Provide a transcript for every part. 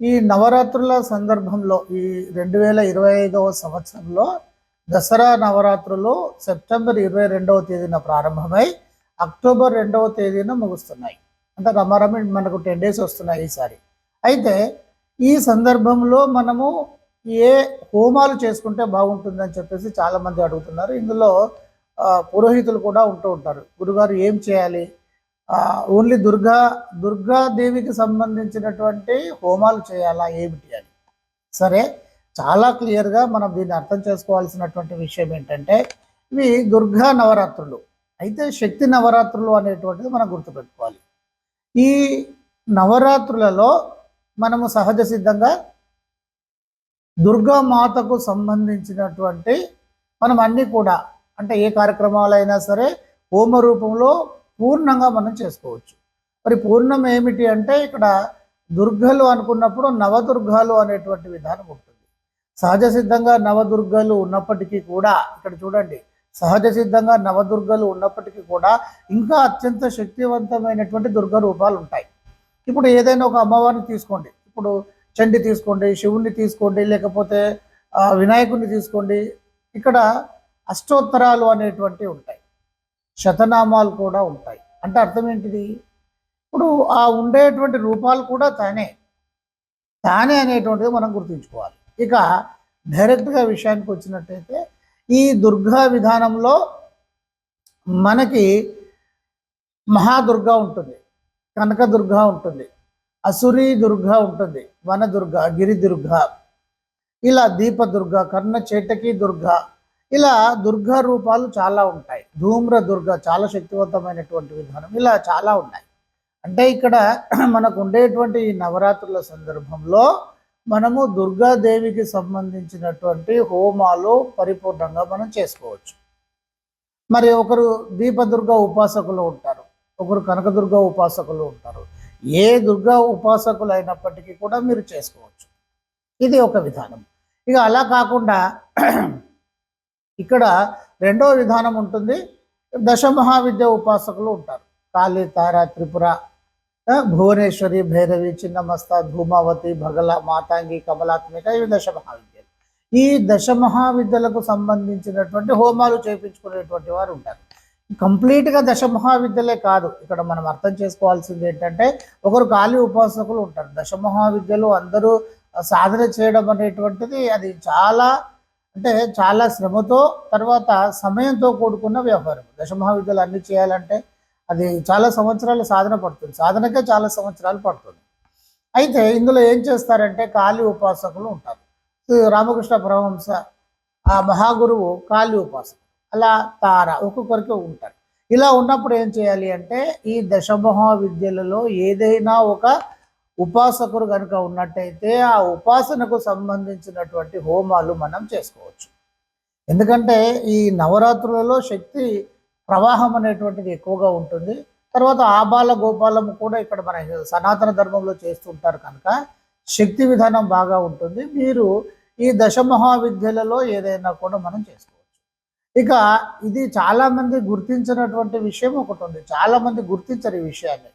ఈ నవరాత్రుల సందర్భంలో ఈ రెండు వేల ఇరవై ఐదవ సంవత్సరంలో దసరా నవరాత్రులు సెప్టెంబర్ ఇరవై రెండవ తేదీన ప్రారంభమై అక్టోబర్ రెండవ తేదీన ముగుస్తున్నాయి. అంటే రమారమి మనకు టెన్ డేస్ వస్తున్నాయి ఈసారి. అయితే ఈ సందర్భంలో మనము ఏ హోమాలు చేసుకుంటే బాగుంటుందని చెప్పేసి చాలామంది అడుగుతున్నారు. ఇందులో పురోహితులు కూడా ఉంటూ ఉంటారు. గురుగారు ఏం చేయాలి? ఓన్లీ దుర్గా దుర్గాదేవికి సంబంధించినటువంటి హోమాలు చేయాలా ఏమిటి అని. సరే చాలా క్లియర్గా మనం దీన్ని అర్థం చేసుకోవాల్సినటువంటి విషయం ఏంటంటే ఇవి దుర్గా నవరాత్రులు. అయితే శక్తి నవరాత్రులు అనేటువంటిది మనం గుర్తుపెట్టుకోవాలి. ఈ నవరాత్రులలో మనము సహజ సిద్ధంగా దుర్గామాతకు సంబంధించినటువంటి మనం అన్నీ కూడా అంటే ఏ కార్యక్రమాలైనా సరే హోమ రూపంలో పూర్ణంగా మనం చేసుకోవచ్చు. మరి పూర్ణం ఏమిటి అంటే ఇక్కడ దుర్గలు అనుకున్నప్పుడు నవదుర్గాలు అనేటువంటి విధానం ఉంటుంది. సహజ సిద్ధంగా నవదుర్గలు ఉన్నప్పటికీ కూడా ఇక్కడ చూడండి సహజ సిద్ధంగా నవదుర్గలు ఉన్నప్పటికీ కూడా ఇంకా అత్యంత శక్తివంతమైనటువంటి దుర్గ రూపాలు ఉంటాయి. ఇప్పుడు ఏదైనా ఒక అమ్మవారిని తీసుకోండి. ఇప్పుడు చండి తీసుకోండి శివుణ్ణి తీసుకోండి లేకపోతే వినాయకుడిని తీసుకోండి. ఇక్కడ అష్టోత్తరాలు అనేటువంటివి ఉంటాయి. శతనామాలు కూడా ఉంటాయి. అంటే అర్థం ఏంటిది? ఇప్పుడు ఆ ఉండేటువంటి రూపాలు కూడా తానే. తానే అనేటువంటిది మనం గుర్తుంచుకోవాలి. ఇక డైరెక్ట్గా విషయానికి వచ్చినట్టయితే ఈ దుర్గా విధానంలో మనకి మహాదుర్గా ఉంటుంది. కనకదుర్గ ఉంటుంది. అసురీ దుర్గ ఉంటుంది. వనదుర్గ గిరిదుర్గ. ఇలా దీపదుర్గ కర్ణ చేటకి దుర్గ ఇలా దుర్గా రూపాలు చాలా ఉంటాయి. ధూమ్ర దుర్గ చాలా శక్తివంతమైనటువంటి విధానం ఇలా చాలా ఉన్నాయి. అంటే ఇక్కడ మనకు ఉండేటువంటి ఈ నవరాత్రుల సందర్భంలో మనము దుర్గాదేవికి సంబంధించినటువంటి హోమాలు పరిపూర్ణంగా మనం చేసుకోవచ్చు. మరి ఒకరు దీపదుర్గ ఉపాసకులు ఉంటారు. ఒకరు కనకదుర్గ ఉపాసకులు ఉంటారు. ఏ దుర్గా ఉపాసకులు అయినప్పటికీ కూడా మీరు చేసుకోవచ్చు. ఇది ఒక విధానం. ఇక అలా కాకుండా ఇక్కడ రెండో విధానం ఉంటుంది. దశమహావిద్య ఉపాసకులు ఉంటారు. కాళీ తార త్రిపుర భువనేశ్వరి భైరవి చిన్నమస్త ధూమావతి భగల మాతాంగి కమలాత్మిక ఇవి దశమహావిద్యలు. ఈ దశమహావిద్యలకు సంబంధించినటువంటి హోమాలు చేయించుకునేటువంటి వారు ఉంటారు. కంప్లీట్గా దశమహావిద్యలే కాదు. ఇక్కడ మనం అర్థం చేసుకోవాల్సింది ఏంటంటే ఒకరు కాళీ ఉపాసకులు ఉంటారు. దశమహావిద్యలు అందరూ సాధన చేయడం అనేటువంటిది అది చాలా అంటే చాలా శ్రమతో తర్వాత సమయంతో కూడుకున్న వ్యవహారం. దశ మహావిద్యలు అన్ని చేయాలంటే అది చాలా సంవత్సరాలు సాధన పడుతుంది. సాధనకే చాలా సంవత్సరాలు పడుతుంది. అయితే ఇందులో ఏం చేస్తారంటే కాళీ ఉపాసకులు ఉంటారు. రామకృష్ణ పరమహంస ఆ మహాగురువు కాళీ ఉపాసకులు అలా తార ఒక్కొక్కరికి ఉంటారు. ఇలా ఉన్నప్పుడు ఏం చేయాలి అంటే ఈ దశమహా విద్యలలో ఏదైనా ఒక ఉపాసకుడు కనుక ఉన్నట్టయితే ఆ ఉపాసనకు సంబంధించినటువంటి హోమాలు మనం చేసుకోవచ్చు. ఎందుకంటే ఈ నవరాత్రులలో శక్తి ప్రవాహం అనేటువంటిది ఎక్కువగా ఉంటుంది. తర్వాత ఆబాల గోపాలము కూడా ఇక్కడ మన సనాతన ధర్మంలో చేస్తుంటారు కనుక శక్తి విధానం బాగా ఉంటుంది. మీరు ఈ దశ మహావిద్యలలో ఏదైనా కూడా మనం చేసుకోవచ్చు. ఇక ఇది చాలామంది గుర్తించినటువంటి విషయం ఒకటి ఉంది. చాలామంది గుర్తించరు ఈ విషయాన్ని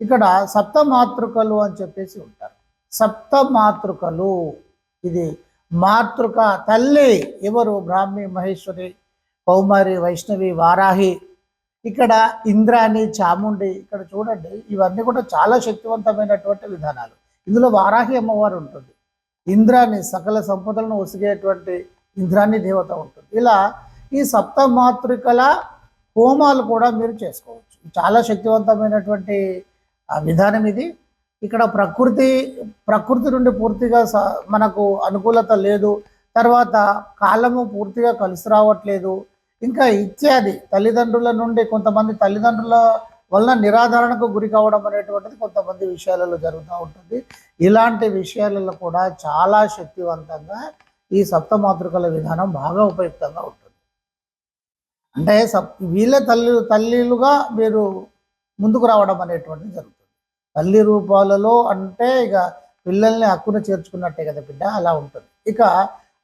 ఇక్కడ సప్త మాతృకలు అని చెప్పేసి ఉంటారు. సప్త మాతృకలు ఇది మాతృక తల్లి ఎవరు? బ్రాహ్మి మహేశ్వరి కౌమారి వైష్ణవి వారాహి. ఇక్కడ ఇంద్రాణి చాముండి ఇక్కడ చూడండి ఇవన్నీ కూడా చాలా శక్తివంతమైనటువంటి విధానాలు. ఇందులో వారాహి అమ్మవారు ఉంటుంది. ఇంద్రాన్ని సకల సంపదలను ఒసిగేటువంటి ఇంద్రాన్ని దేవత ఉంటుంది. ఇలా ఈ సప్త మాతృకల హోమాలు కూడా మీరు చేసుకోవచ్చు. చాలా శక్తివంతమైనటువంటి విధానం ఇది. ఇక్కడ ప్రకృతి ప్రకృతి నుండి పూర్తిగా స- మనకు అనుకూలత లేదు. తర్వాత కాలము పూర్తిగా కలిసి రావట్లేదు. ఇంకా ఇత్యాది తల్లిదండ్రుల నుండి కొంతమంది తల్లిదండ్రుల వలన నిరాధారణకు గురి కావడం అనేటువంటిది కొంతమంది విషయాలలో జరుగుతూ ఉంటుంది. ఇలాంటి విషయాలలో కూడా చాలా శక్తివంతంగా ఈ సప్తమాతృకల విధానం బాగా ఉపయుక్తంగా ఉంటుంది. అంటే సప్ వీళ్ళ తల్లి తల్లిలుగా మీరు ముందుకు రావడం అనేటువంటిది జరుగుతుంది. తల్లి రూపాలలో అంటే ఇక పిల్లల్ని హక్కును చేర్చుకున్నట్టే కదా బిడ్డ అలా ఉంటుంది. ఇక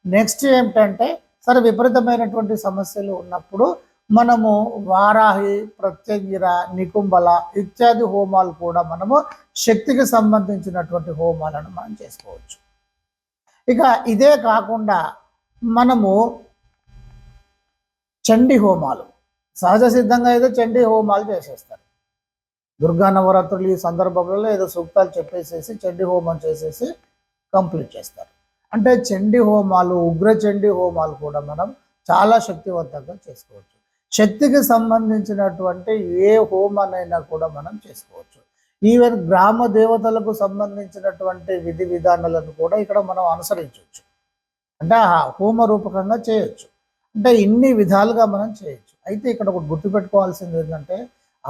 నెక్స్ట్ ఏమిటంటే సరే విపరీతమైనటువంటి సమస్యలు ఉన్నప్పుడు మనము వారాహి ప్రత్యంగిర నికుంబల ఇత్యాది హోమాలు కూడా మనము శక్తికి సంబంధించినటువంటి హోమాలను మనం చేసుకోవచ్చు. ఇక ఇదే కాకుండా మనము చండీ హోమాలు సహజ సిద్ధంగా అయితే చండీ హోమాలు చేసేస్తారు. దుర్గా నవరాత్రులు ఈ సందర్భంలో ఏదో సూక్తాలు చెప్పేసేసి చండీ హోమం చేసేసి కంప్లీట్ చేస్తారు. అంటే చండీ హోమాలు ఉగ్ర చండీ హోమాలు కూడా మనం చాలా శక్తివంతంగా చేసుకోవచ్చు. శక్తికి సంబంధించినటువంటి ఏ హోమానైనా కూడా మనం చేసుకోవచ్చు. ఈవెన్ గ్రామ దేవతలకు సంబంధించినటువంటి విధి విధానాలను కూడా ఇక్కడ మనం అనుసరించవచ్చు. అంటే ఆ హోమ రూపకంగా చేయొచ్చు. అంటే ఇన్ని విధాలుగా మనం చేయొచ్చు. అయితే ఇక్కడ ఒకటి గుర్తుపెట్టుకోవాల్సింది ఏంటంటే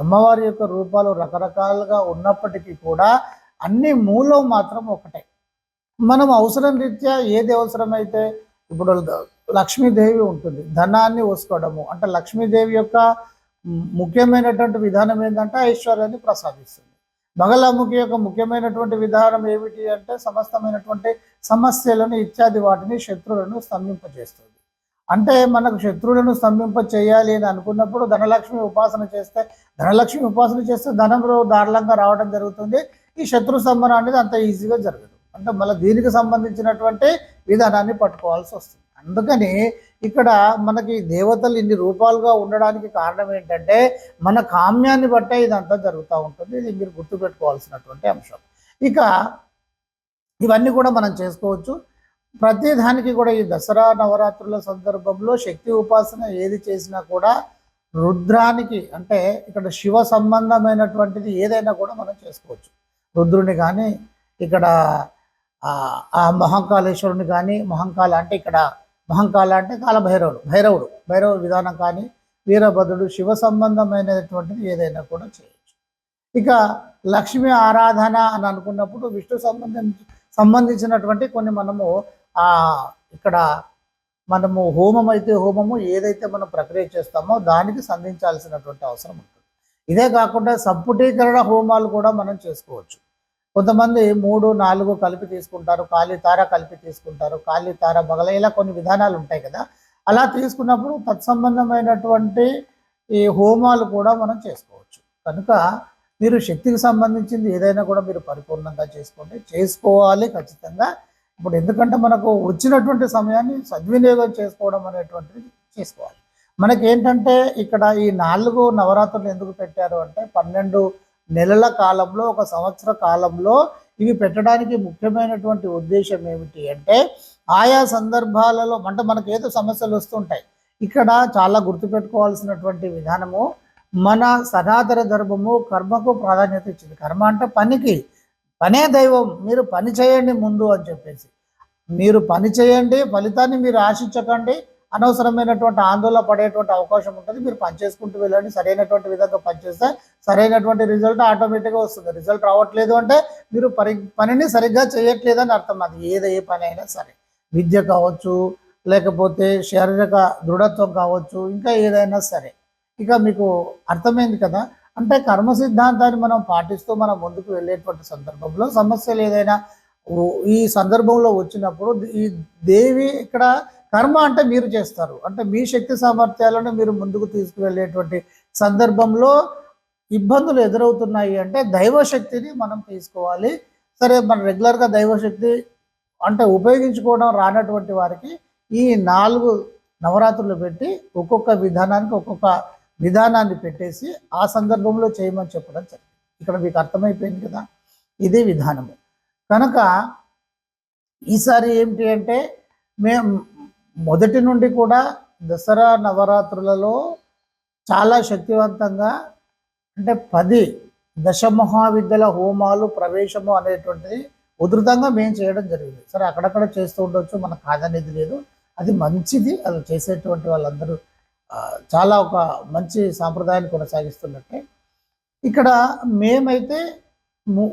అమ్మవారి యొక్క రూపాలు రకరకాలుగా ఉన్నప్పటికీ కూడా అన్ని మూలం మాత్రం ఒకటే. మనం అవసరం రీత్యా ఏది అవసరమైతే ఇప్పుడు లక్ష్మీదేవి ఉంటుంది. ధనాన్ని వసుకోవడము అంటే లక్ష్మీదేవి యొక్క ముఖ్యమైనటువంటి విధానం ఏంటంటే ఐశ్వర్యాన్ని ప్రసాదిస్తుంది. బగలాముఖి యొక్క ముఖ్యమైనటువంటి విధానం ఏమిటి అంటే సమస్తమైనటువంటి సమస్యలను ఇత్యాది వాటిని శత్రువులను స్తంభింపజేస్తుంది. అంటే మనకు శత్రువులను స్తంభింప చేయాలి అని అనుకున్నప్పుడు ధనలక్ష్మి ఉపాసన చేస్తే ధనలక్ష్మి ఉపాసన చేస్తే ధనంలో దారుణంగా రావడం జరుగుతుంది. ఈ శత్రు సంబరం అనేది అంత ఈజీగా జరగదు. అంటే మళ్ళీ దీనికి సంబంధించినటువంటి విధానాన్ని పట్టుకోవాల్సి వస్తుంది. అందుకని ఇక్కడ మనకి దేవతలు ఇన్ని రూపాలుగా ఉండడానికి కారణం ఏంటంటే మన కామ్యాన్ని బట్టే ఇదంతా జరుగుతూ ఉంటుంది. ఇది మీరు గుర్తుపెట్టుకోవాల్సినటువంటి అంశం. ఇక ఇవన్నీ కూడా మనం చేసుకోవచ్చు. ప్రతి దానికి కూడా ఈ దసరా నవరాత్రుల సందర్భంలో శక్తి ఉపాసన ఏది చేసినా కూడా రుద్రానికి అంటే ఇక్కడ శివ సంబంధమైనటువంటిది ఏదైనా కూడా మనం చేసుకోవచ్చు. రుద్రుని కానీ ఇక్కడ ఆ మహంకాళేశ్వరుని కానీ మహంకాళ అంటే ఇక్కడ మహంకాళ అంటే కాలభైరవుడు భైరవుడు భైరవ విధానం కానీ వీరభద్రుడు శివ సంబంధమైనటువంటిది ఏదైనా కూడా చేయొచ్చు. ఇక లక్ష్మీ ఆరాధన అని అనుకున్నప్పుడు విష్ణు సంబంధించి సంబంధించినటువంటి కొన్ని మనము ఇక్కడ మనము హోమం అయితే హోమము ఏదైతే మనం ప్రక్రియ చేస్తామో దానికి సంధించాల్సినటువంటి అవసరం ఉంటుంది. ఇదే కాకుండా సంపుటీకరణ హోమాలు కూడా మనం చేసుకోవచ్చు. కొంతమంది మూడు నాలుగు కలిపి తీసుకుంటారు కాళీ తార కలిపి తీసుకుంటారు కాళీ తార బగల ఇలా కొన్ని విధానాలు ఉంటాయి కదా. అలా తీసుకున్నప్పుడు తత్సంబంధమైనటువంటి ఈ హోమాలు కూడా మనం చేసుకోవచ్చు. కనుక మీరు శక్తికి సంబంధించింది ఏదైనా కూడా మీరు పరిపూర్ణంగా చేసుకోండి. చేసుకోవాలి ఖచ్చితంగా. ఇప్పుడు ఎందుకంటే మనకు వచ్చినటువంటి సమయాన్ని సద్వినియోగం చేసుకోవడం అనేటువంటిది చేసుకోవాలి. మనకి ఏంటంటే ఇక్కడ ఈ నాలుగు నవరాత్రులు ఎందుకు పెట్టారు అంటే పన్నెండు నెలల కాలంలో ఒక సంవత్సర కాలంలో ఇవి పెట్టడానికి ముఖ్యమైనటువంటి ఉద్దేశం ఏమిటి అంటే ఆయా సందర్భాలలో అంటే మనకు ఏదో సమస్యలు వస్తుంటాయి. ఇక్కడ చాలా గుర్తుపెట్టుకోవాల్సినటువంటి విధానము మన సనాతన ధర్మము కర్మకు ప్రాధాన్యత ఇచ్చింది. కర్మ అంటే పనికి పనే దైవం మీరు పని చేయండి ముందు అని చెప్పేసి. మీరు పని చేయండి ఫలితాన్ని మీరు ఆశించకండి అనవసరమైనటువంటి ఆందోళన పడేటువంటి అవకాశం ఉంటుంది మీరు పని చేసుకుంటూ వెళ్ళండి సరైనటువంటి విధంగా పనిచేస్తే సరైనటువంటి రిజల్ట్ ఆటోమేటిక్గా వస్తుంది. రిజల్ట్ రావట్లేదు అంటే మీరు పరి పనిని సరిగ్గా చేయట్లేదని అర్థం అది. ఏదో ఏ పని అయినా సరే. విద్య కావచ్చు లేకపోతే శారీరక దృఢత్వం కావచ్చు ఇంకా ఏదైనా సరే. ఇక మీకు అర్థమైంది కదా? అంటే కర్మ సిద్ధాంతాన్ని మనం పాటిస్తూ మనం ముందుకు వెళ్ళేటువంటి సందర్భంలో సమస్యలు ఏదైనా ఈ సందర్భంలో వచ్చినప్పుడు ఈ దేవి ఇక్కడ కర్మ అంటే మీరు చేస్తారు. అంటే మీ శక్తి సామర్థ్యాలను మీరు ముందుకు తీసుకువెళ్ళేటువంటి సందర్భంలో ఇబ్బందులు ఎదురవుతున్నాయి అంటే దైవశక్తిని మనం తీసుకోవాలి. సరే మన రెగ్యులర్గా దైవశక్తి అంటే ఉపయోగించుకోవడం రానటువంటి వారికి ఈ నాలుగు నవరాత్రులు పెట్టి ఒక్కొక్క విధానానికి ఒక్కొక్క విధానాన్ని పెట్టేసి ఆ సందర్భంలో చేయమని చెప్పడం జరిగింది. ఇక్కడ మీకు అర్థమైపోయింది కదా? ఇదే విధానము. కనుక ఈసారి ఏమిటి అంటే మేము మొదటి నుండి కూడా దసరా నవరాత్రులలో చాలా శక్తివంతంగా అంటే పది దశమహావిద్యల హోమాలు ప్రవేశము అనేటువంటిది ఉధృతంగా మేము చేయడం జరిగింది. సరే అక్కడక్కడ చేస్తూ ఉండొచ్చు మనకు కాదనేది లేదు. అది మంచిది. అది చేసేటువంటి వాళ్ళందరూ చాలా ఒక మంచి సాంప్రదాయాన్ని కొనసాగిస్తున్నట్టే. ఇక్కడ మేమైతే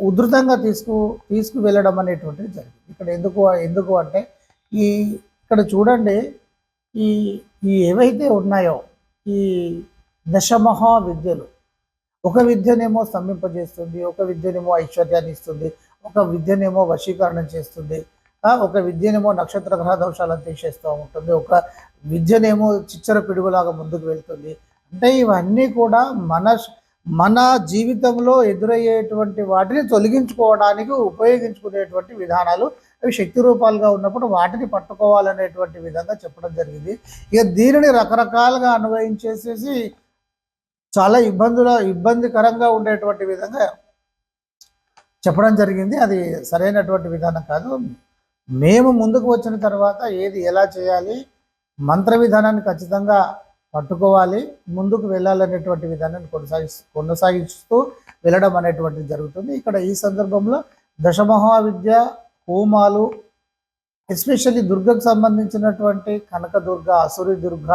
ఉధృతంగా తీసుకు తీసుకు వెళ్ళడం అనేటువంటిది జరిగింది. ఇక్కడ ఎందుకు ఎందుకు అంటే ఈ ఇక్కడ చూడండి ఈ ఈ ఏవైతే ఉన్నాయో ఈ దశమహా విద్యలు ఒక విద్యనేమో స్తంభింపజేస్తుంది ఒక విద్యనేమో ఐశ్వర్యాన్ని ఇస్తుంది ఒక విద్యనేమో వశీకరణం చేస్తుంది ఒక విద్యనేమో నక్షత్ర గ్రహ దోషాలను తీసేస్తూ ఉంటుంది. ఒక విద్యనేమో చిచ్చర పిడుగులాగా ముందుకు వెళ్తుంది. అంటే ఇవన్నీ కూడా మన మన జీవితంలో ఎదురయ్యేటువంటి వాటిని తొలగించుకోవడానికి ఉపయోగించుకునేటువంటి విధానాలు అవి శక్తి రూపాలుగా ఉన్నప్పుడు వాటిని పట్టుకోవాలనేటువంటి విధంగా చెప్పడం జరిగింది. ఇక దీనిని రకరకాలుగా అన్వయించేసేసి చాలా ఇబ్బందుల ఇబ్బందికరంగా ఉండేటువంటి విధంగా చెప్పడం జరిగింది. అది సరైనటువంటి విధానం కాదు. మేము ముందుకు వచ్చిన తర్వాత ఏది ఎలా చేయాలి మంత్ర విధానాన్ని ఖచ్చితంగా పట్టుకోవాలి ముందుకు వెళ్ళాలనేటువంటి విధానాన్ని కొనసాగి కొనసాగిస్తూ వెళ్ళడం అనేటువంటిది జరుగుతుంది. ఇక్కడ ఈ సందర్భంలో దశమహావిద్య హోమాలు ఎస్పెషల్లీ దుర్గకు సంబంధించినటువంటి కనకదుర్గ అసురి దుర్గ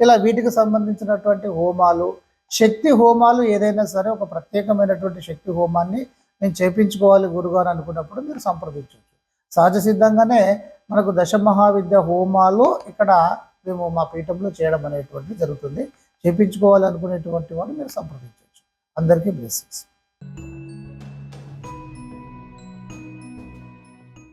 ఇలా వీటికి సంబంధించినటువంటి హోమాలు శక్తి హోమాలు ఏదైనా సరే ఒక ప్రత్యేకమైనటువంటి శక్తి హోమాన్ని నేను చేపించుకోవాలి గురుగారు అనుకున్నప్పుడు మీరు సంప్రదించవచ్చు. సహజ సిద్ధంగానే మనకు దశ మహావిద్య హోమాలు ఇక్కడ మేము మా పీఠంలో చేయడం అనేటువంటిది జరుగుతుంది. చేపించుకోవాలనుకునేటువంటి వాడు మీరు సంప్రదించవచ్చు. అందరికీ బ్లెస్సింగ్స్